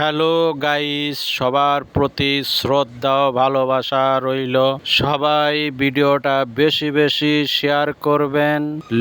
Hello guys সবার প্রতি শ্রদ্ধা ভালোবাসা রইল। সবাই ভিডিওটা বেশি বেশি শেয়ার করবেন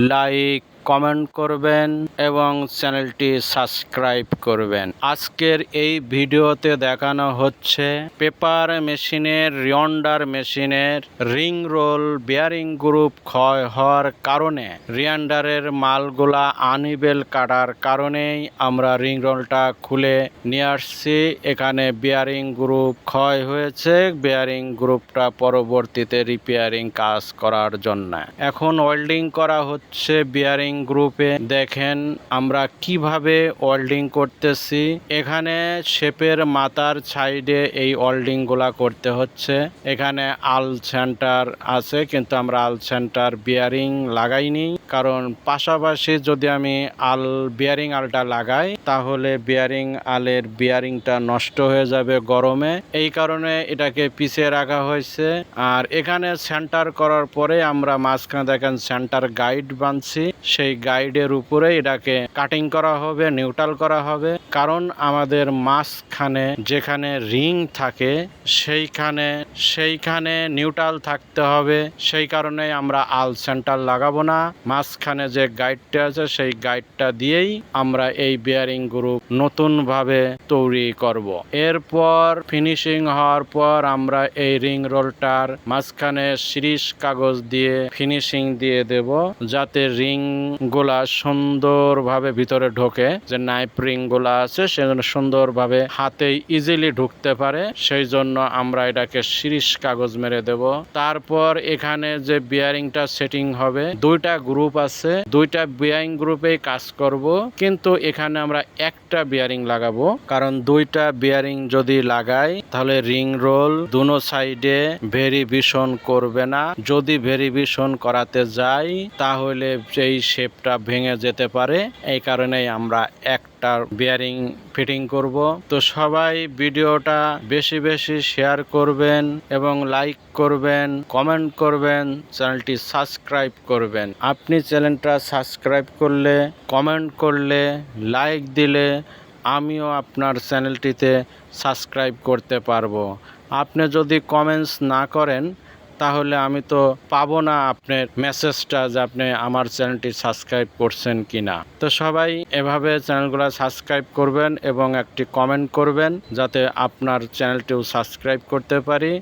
লাইক কমেন্ট করবেন এবং চ্যানেলটি সাবস্ক্রাইব করবেন। আজকের এই ভিডিওতে দেখানো হচ্ছে পেপার মেশিনের, রিয়ন্ডার মেশিনের রিং রোল বিয়ারিং গ্রুপ ক্ষয় হওয়ার কারণে রিয়ান্ডারের মালগুলা আনইবেল কাটার কারণেই আমরা রিং রোলটা খুলে নিয়ে আসছি। এখানে বিয়ারিং গ্রুপ ক্ষয় হয়েছে, বিয়ারিং গ্রুপটা পরবর্তীতে রিপেয়ারিং কাজ করার জন্য। এখন ওয়েল্ডিং করা হচ্ছে বিয়ারিং গ্রুপে দেখেন আমরা কীভাবে ওয়েল্ডিং করতেছি। এখানে শেপের মাথার সাইডে এই ওয়েল্ডিংগুলা করতে হচ্ছে। এখানে আল সেন্টার আছে, কিন্তু আমরা আল সেন্টার বিয়ারিং লাগাইনি। কারণ পাশাপাশি যদি আমি আল বিয়ারিং আলটা লাগাই, তাহলে বিয়ারিং আলের বিয়ারিংটা নষ্ট হয়ে যাবে গরমে। এই কারণে এটাকে পিছিয়ে রাখা হয়েছে। আর এখানে সেন্টার করার পরে আমরা মাঝখানে দেখেন সেন্টার গাইড বানছি। সেই গাইডের উপরে এটাকে কাটিং করা হবে নিউট্রাল করা হবে। কারণ আমাদের মাঝখানে যেখানে রিং থাকে, সেইখানে সেইখানে নিউট্রাল থাকতে হবে। সেই কারণে আমরা আল সেন্টার লাগাবো না। মাঝখানে যে গাইডটা আছে, সেই গাইডটা দিয়েই আমরা এই বিয়ারিং গ্রুপ নতুনভাবে তৈরি করব। এরপর ফিনিশিং হওয়ার পর আমরা এই রিং রোলটার মাঝখানে সিরিজ কাগজ দিয়ে ফিনিশিং দিয়ে দেব, যাতে রিংগুলা সুন্দরভাবে ভিতরে ঢোকে। যে নাইপ রিংগুলা আছে সেজন্য সুন্দরভাবে হাতে ইজিলি ঢুকতে পারে। সেই জন্য আমরা এটাকে সিরিজ কাগজ মেরে দেব। তারপর এখানে যে বিয়ারিংটা সেটিং হবে, দুইটা গ্রুপ আছে, দুইটা বিয়ারিং গ্রুপে কাজ করব, কিন্তু এখানে আমরা একটা বিয়ারিং লাগাবো। কারণ দুইটা বিয়ারিং যদি লাগাই, তাহলে রিং রোল দুনো সাইডে ভেরিভিশন করবে না। যদি ভেরিভিশন করাতে যাই, তাহলে সেই শেপটা ভেঙে যেতে পারে, এই কারণেই আমরা একটা বিয়ারিং ফিটিং করব। তো সবাই ভিডিওটা বেশি বেশি শেয়ার করবেন এবং লাইক করবেন কমেন্ট করবেন, চ্যানেলটি সাবস্ক্রাইব করবেন। আপনি চ্যানেলটা সাবস্ক্রাইব করলে কমেন্ট করলে লাইক দিলে আমিও আপনার চ্যানেলটিতে সাবস্ক্রাইব করতে পারব। আপনি যদি কমেন্টস না করেন তাহলে আমি তো পাবো না আপনার মেসেজটা যে আপনি আমার চ্যানেলটি সাবস্ক্রাইব করছেন কি না তো সবাই এভাবে চ্যানেলগুলো সাবস্ক্রাইব করবেন এবং একটি কমেন্ট করবেন যাতে আপনার চ্যানেলটিও সাবস্ক্রাইব করতে পারি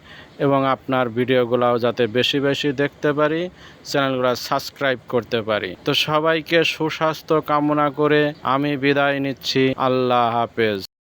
এবং আপনার ভিডিওগুলোও যাতে বেশি বেশি দেখতে পারি চ্যানেলগুলো সাবস্ক্রাইব করতে পারি। তো সবাইকে সুস্বাস্থ্য কামনা করে আমি বিদায় নিচ্ছি। আল্লাহ হাফেজ।